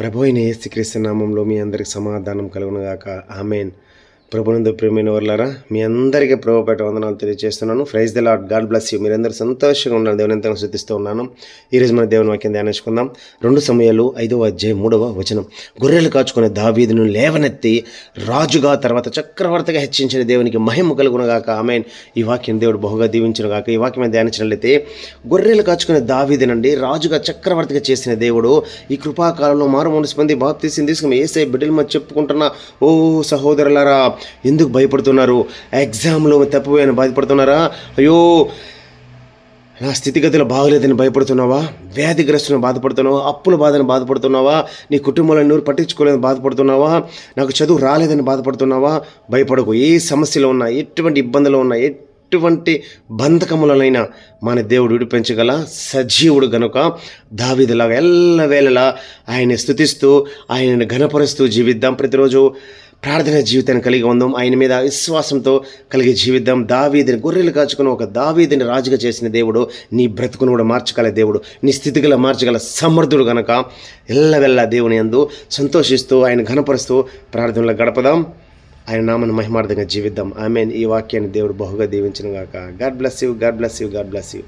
ప్రభు అయిన ఏసుక్రీస్తు నామంలో మీ అందరికి సమాధానం కలుగునుగాక. ఆమెన్. ప్రభునందు ప్రేమైన వర్లారా మీ అందరికీ ప్రభుపేట వందనాలు తెలియజేస్తున్నాను. Praise the Lord God bless you మీరందరూ సంతోషంగా ఉన్నారు దేవుని ఎంతగా శుద్ధిస్తూ ఉన్నాను. ఈరోజు మన దేవుని వాక్యం ధ్యానించుకుందాం. రెండు సమయాలు ఐదవ అధ్యాయం మూడవ వచనం. గొర్రెలు కాచుకునే దావీదును లేవనెత్తి రాజుగా తర్వాత చక్రవర్తిగా హెచ్చించిన దేవునికి మహిమ కలుగునగాక. ఆమె ఈ వాక్యం దేవుడు బహుగా దీవించిన గాక ఈ వాక్యం ధ్యానించినట్లయితే గొర్రెలు కాచుకునే దావీదినండి రాజుగా చక్రవర్తిగా చేసిన దేవుడు ఈ కృపాకాలంలో మారు మనసు పొంది బాప్తీసం తీసుకుని ఏసై బిడ్డలు మరి చెప్పుకుంటున్న ఓ సహోదరులారా ఎందుకు భయపడుతున్నారు? ఎగ్జామ్లో తప్పిపోయాను బాధపడుతున్నారా? అయ్యో నా స్థితిగతులు బాగలేదని భయపడుతున్నావా? వ్యాధిగ్రస్తులను బాధపడుతున్నావా? అప్పుల బాధను బాధపడుతున్నావా? నీ కుటుంబంలో నూరు పట్టించుకోలేదని బాధపడుతున్నావా? నాకు చదువు రాలేదని బాధపడుతున్నావా? భయపడకు. ఏ సమస్యలు ఉన్నా ఎటువంటి ఇబ్బందులు ఉన్నా ఎటువంటి బంధకములనైనా మన దేవుడు విడిపించగల సజీవుడు గనుక దావిదిలాగా ఎల్లవేళలా ఆయన స్థుతిస్తూ ఆయనను ఘనపరుస్తూ జీవిద్దాం ప్రతిరోజు. ప్రార్థన జీవితాన్ని కలిగి ఉందాం. ఆయన మీద విశ్వాసంతో కలిగి జీవిద్దాం. దావీదిని గొర్రెలు కాచుకుని ఒక దావీదిని రాజుగా చేసిన దేవుడు నీ బ్రతుకును కూడా మార్చగల దేవుడు నీ స్థితిగల మార్చగల సమర్థుడు గనక ఎల్లవెల్ల దేవుని అందు సంతోషిస్తూ ఆయన ఘనపరుస్తూ ప్రార్థనలో గడపదాం. ఆయన నామను మహిమార్థంగా జీవిద్దాం. ఐ మీన్ ఈ వాక్యాన్ని దేవుడు బహుగా దీవించిన గాక. God bless you God bless you God bless you.